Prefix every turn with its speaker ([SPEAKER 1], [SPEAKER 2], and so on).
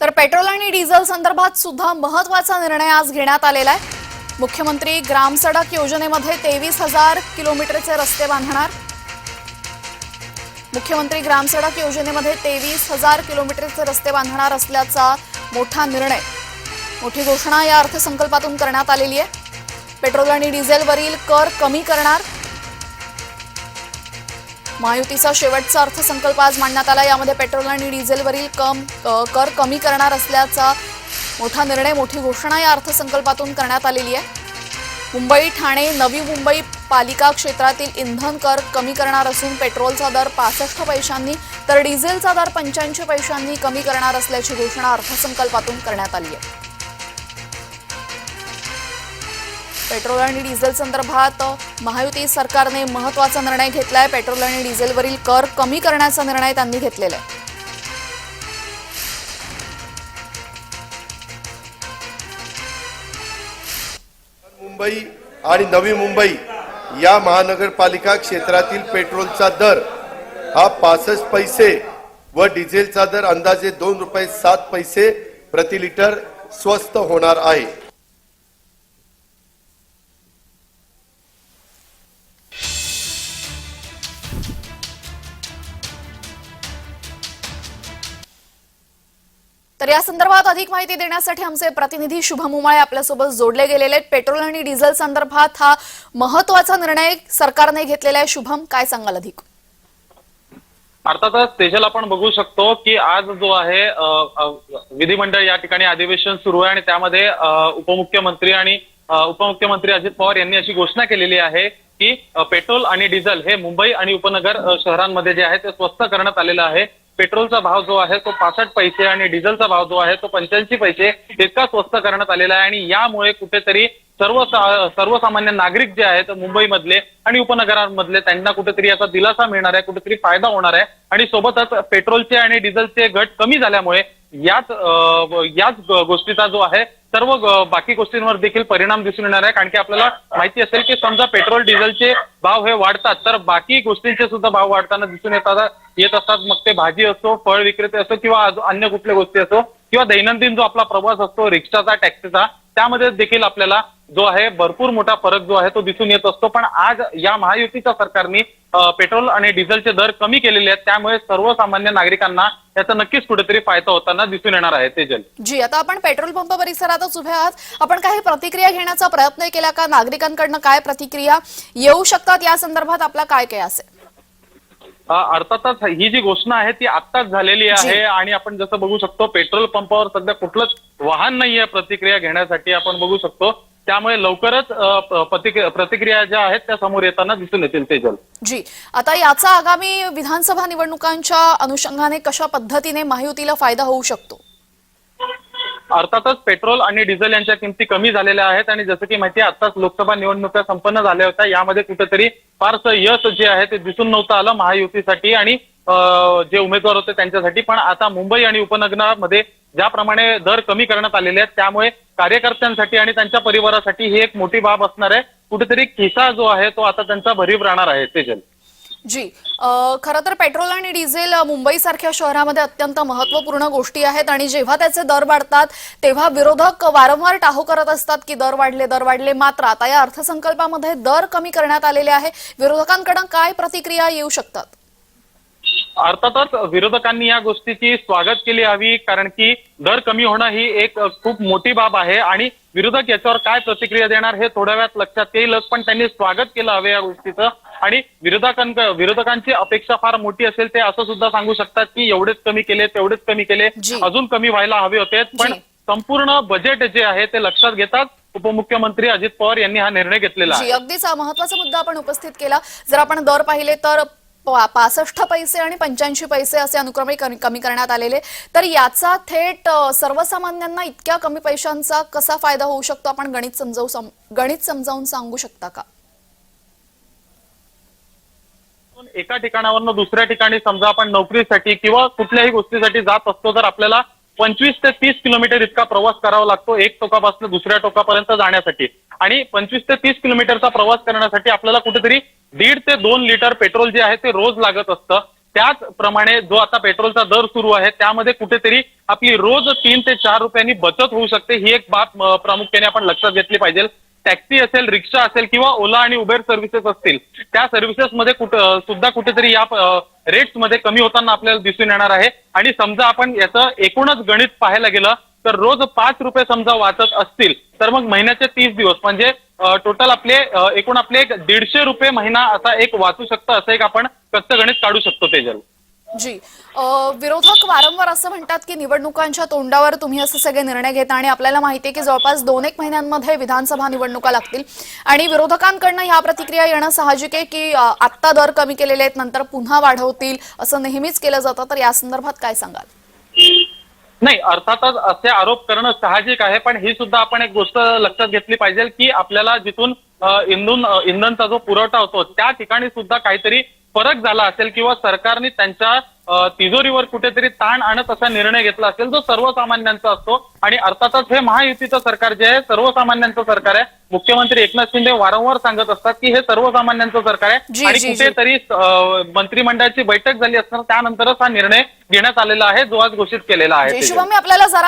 [SPEAKER 1] तर पेट्रोल आणि डिझेल संदर्भात सुद्धा महत्त्वाचा निर्णय आज घेण्यात आलेला आहे. मुख्यमंत्री ग्रामसडक योजनेमध्ये तेवीस हजार किलोमीटरचे रस्ते बांधणार. मुख्यमंत्री ग्रामसडक योजनेमध्ये तेवीस हजार किलोमीटरचे रस्ते बांधणार असल्याचा मोठा निर्णय. मोठी घोषणा या अर्थसंकल्पातून करण्यात आलेली आहे. पेट्रोल आणि डिझेलवरील कर कमी करणार. महायुतीचा शेवटचा अर्थसंकल्प आज मांडण्यात आला. यामध्ये पेट्रोल आणि डिझेलवरील कम कर कमी करणार असल्याचा मोठा निर्णय मोठी घोषणा या अर्थसंकल्पातून करण्यात आलेली आहे. मुंबई ठाणे नवी मुंबई पालिका क्षेत्रातील इंधन कर कमी करणार असून पेट्रोलचा दर पासष्ट पैशांनी तर डिझेलचा दर पंच्याऐंशी पैशांनी कमी करणार असल्याची घोषणा अर्थसंकल्पातून करण्यात आली आहे. पेट्रोल आणि डिझेल संदर्भात महायुती सरकारने महत्त्वाचा निर्णय घेतलाय. पेट्रोल आणि डिझेलवरील कर कमी करण्याचा निर्णय त्यांनी घेतलेला आहे.
[SPEAKER 2] मुंबई आणि नवी मुंबई या महानगरपालिका क्षेत्रातील पेट्रोलचा दर हा पासष्ट पैसे व डिझेलचा दर अंदाजे दोन रुपये सात पैसे प्रति लिटर स्वस्त होणार आहे.
[SPEAKER 1] तर या संदर्भात अधिक माहिती देण्यासाठी आमचे प्रतिनिधी शुभम उमाळे आपल्यासोबत जोडले गेलेले आहेत. पेट्रोल आणि डिझेल संदर्भात हा महत्त्वाचा निर्णय सरकारने घेतलेला आहे. शुभम काय सांगाल अधिक?
[SPEAKER 3] अर्थातच तेजल आपण बघू शकतो की आज जो आहे विधिमंडळ या ठिकाणी अधिवेशन सुरू आहे आणि त्यामध्ये उपमुख्यमंत्री आणि उपमुख्यमंत्री अजित पवार यांनी अशी घोषणा केलेली आहे की पेट्रोल आणि डिझेल हे मुंबई आणि उपनगर शहरांमध्ये जे आहे ते स्वस्त करण्यात आलेलं आहे. पेट्रोलचा भाव जो आहे तो पासष्ट पैसे आणि डिझेलचा भाव जो आहे तो पंच्याऐंशी पैसे इतका स्वस्त करण्यात आलेला आहे आणि यामुळे कुठेतरी सर्व सर्वसामान्य नागरिक जे आहेत मुंबईमधले आणि उपनगरांमधले त्यांना कुठेतरी याचा दिलासा मिळणार आहे कुठेतरी फायदा होणार आहे. आणि सोबतच पेट्रोलचे आणि डिझेलचे घट कमी झाल्यामुळे याच याच गोष्टीचा जो आहे सर्व बाकी गोष्टींवर देखील परिणाम दिसून येणार आहे. कारण की आपल्याला माहिती असेल की समजा पेट्रोल डिझेलचे भाव हे वाढतात तर बाकी गोष्टींचे सुद्धा भाव वाढताना दिसून येतात येत असतात. मग ते भाजी असो फळ विक्रेते असो किंवा अन्य कुठल्या गोष्टी असो किंवा दैनंदिन जो आपला प्रवास असतो रिक्षाचा टॅक्सीचा त्यामध्ये देखील आपल्याला जो आहे भरपूर मोठा फरक जो आहे तो दिसून येत असतो. पण आज या महायुतीच्या सरकारने पेट्रोल आणि डिझेलचे दर कमी केलेले आहेत. त्यामुळे सर्वसामान्य नागरिकांना याचा नक्कीच कुठेतरी फायदा होताना दिसून येणार आहे. तेजल
[SPEAKER 1] जी आता आपण पेट्रोल पंप परिसरातच उभे आहात. आपण काही प्रतिक्रिया घेण्याचा प्रयत्न केला का? नागरिकांकडनं काय प्रतिक्रिया येऊ शकतात? या संदर्भात आपला काय काय असेल?
[SPEAKER 3] अर्थातच ही जी घोषणा आहे ती आत्ताच झालेली आहे. आणि आपण जसं बघू शकतो पेट्रोल पंपावर सध्या कुठलंच वाहन नाहीये प्रतिक्रिया घेण्यासाठी. आपण बघू शकतो त्यामुळे लवकरच प्रतिक्रिया प्रतिक्रिया ज्या आहेत त्या समोर येताना दिसून येतील तेजल.
[SPEAKER 1] जी. आता याचा आगामी विधानसभा निवडणुकांच्या अनुषंगाने कशा पद्धतीने महायुतीला फायदा होऊ शकतो?
[SPEAKER 3] अर्थातच पेट्रोल आणि डिझेल यांच्या किमती कमी झालेल्या आहेत आणि जसं की माहिती आताच लोकसभा निवडणुका संपन्न झाल्या होत्या. यामध्ये कुठेतरी फारसं यश जे आहे ते दिसून नव्हतं आलं महायुतीसाठी आणि जे उमेदवार होते त्यांच्यासाठी. पण आता मुंबई आणि उपनगरामध्ये ज्याप्रमाणे दर कमी करण्यात आलेले आहेत त्यामुळे कार्यकर्त्यांसाठी आणि त्यांच्या परिवारासाठी ही एक मोठी बाब असणार आहे. कुठेतरी खिसा जो आहे तो आता त्यांचा भरीव राहणार आहे तेजल.
[SPEAKER 1] जी खरं तर पेट्रोल आणि डिझेल मुंबईसारख्या शहरामध्ये अत्यंत महत्त्वपूर्ण गोष्टी आहेत आणि जेव्हा त्याचे दर वाढतात तेव्हा विरोधक वारंवार टाहो करत असतात की दर वाढले दर वाढले. मात्र आता या अर्थसंकल्पामध्ये दर कमी करण्यात आलेले आहे. विरोधकांकडून काय प्रतिक्रिया येऊ शकतात?
[SPEAKER 3] अर्थातच विरोधकांनी या गोष्टीची स्वागत केली हवी कारण की दर कमी होणं ही एक खूप मोठी बाब आहे. आणि विरोधक याच्यावर काय प्रतिक्रिया देणार हे थोड्या वेळात लक्षात येईलच पण त्यांनी स्वागत केलं हवे या गोष्टीचं. आणि विरोधकांक विरोधकांची अपेक्षा फार मोठी असेल ते असं सुद्धा सांगू शकतात की एवढेच कमी केले तेवढेच कमी केले. अजून कमी व्हायला हवे होते. पण.
[SPEAKER 1] संपूर्ण
[SPEAKER 3] बजेट जे आहे ते लक्षात घेतात उपमुख्यमंत्री अजित पवार यांनी हा निर्णय घेतलेला
[SPEAKER 1] अगदीच महत्त्वाचा मुद्दा आपण उपस्थित केला. जर आपण दर पाहिले तर पासष्ट पैसे आणि पंच्याऐंशी पैसे असे अनुक्रमे कमी करण्यात आलेले. तर याचा थेट सर्वसामान्यांना इतक्या कमी पैशांचा कसा फायदा होऊ शकतो? आपण गणित समजावू सम- गणित समजावून सांगू शकता का
[SPEAKER 3] आपण एका ठिकाणावरनं दुसऱ्या ठिकाणी समजा आपण नोकरीसाठी किंवा कुठल्याही गोष्टीसाठी जात असतो तर आपल्याला पंचवीस ते तीस किलोमीटर इतका प्रवास करावा लागतो एक टोकापासून दुसऱ्या टोकापर्यंत जाण्यासाठी. आणि पंचवीस ते तीस किलोमीटरचा प्रवास करण्यासाठी आपल्याला कुठेतरी दीड ते दोन लिटर पेट्रोल जे आहे ते रोज लागत असतं. त्याचप्रमाणे जो आता पेट्रोलचा दर सुरू आहे त्यामध्ये कुठेतरी आपली रोज तीन ते चार रुपयांनी बचत होऊ शकते ही एक बाब प्रामुख्याने आपण लक्षात घेतली पाहिजे. टॅक्सी असेल रिक्षा असेल किंवा ओला आणि उबेर सर्व्हिसेस असतील त्या सर्व्हिसेसमध्ये कुठं सुद्धा कुठेतरी या रेट्समध्ये कमी होताना आपल्याला दिसून येणार आहे. आणि समजा आपण याचं एकूणच गणित पाहायला गेलं तर रोज पाच रुपये समजा वाचत असतील तर मग महिन्याचे तीस दिवस म्हणजे टोटल आपले एकूण आपले एक दीडशे रुपये महिना असा एक वाचू शकतं असं एक आपण कच्चं गणित काढू शकतो तेजल
[SPEAKER 1] जी. विरोधक वारंवार असं म्हणतात की निवडणुकांच्या तोंडावर तुम्ही असे सगळे निर्णय घेता आणि आपल्याला माहिती आहे की जवळपास दोन एक महिन्यांमध्ये विधानसभा निवडणुका लागतील. आणि विरोधकांकडनं ह्या प्रतिक्रिया येणं साहजिक आहे की आत्ता दर कमी केलेले आहेत नंतर पुन्हा वाढवतील असं नेहमीच केलं जातं. तर या संदर्भात काय सांगाल?
[SPEAKER 3] नाही अर्थातच असे आरोप करणं साहजिक आहे पण ही सुद्धा आपण एक गोष्ट लक्षात घेतली पाहिजे की आपल्याला जिथून इंधन इंधनचा जो पुरवठा होतो त्या ठिकाणी सुद्धा काहीतरी फरक झाला असेल किंवा सरकारने त्यांच्या तिजोरीवर कुठेतरी ताण आणत असा निर्णय घेतला असेल जो सर्वसामान्यांचा असतो. आणि अर्थातच हे महायुतीचं सरकार जे आहे सर्वसामान्यांचं सरकार आहे. मुख्यमंत्री एकनाथ शिंदे वारंवार सांगत असतात की हे सर्वसामान्यांचं सरकार आहे. आणि. कुठेतरी मंत्रिमंडळाची बैठक झाली असताना त्यानंतरच हा निर्णय घेण्यात आलेला आहे जो आज घोषित केलेला आहे
[SPEAKER 1] आपल्याला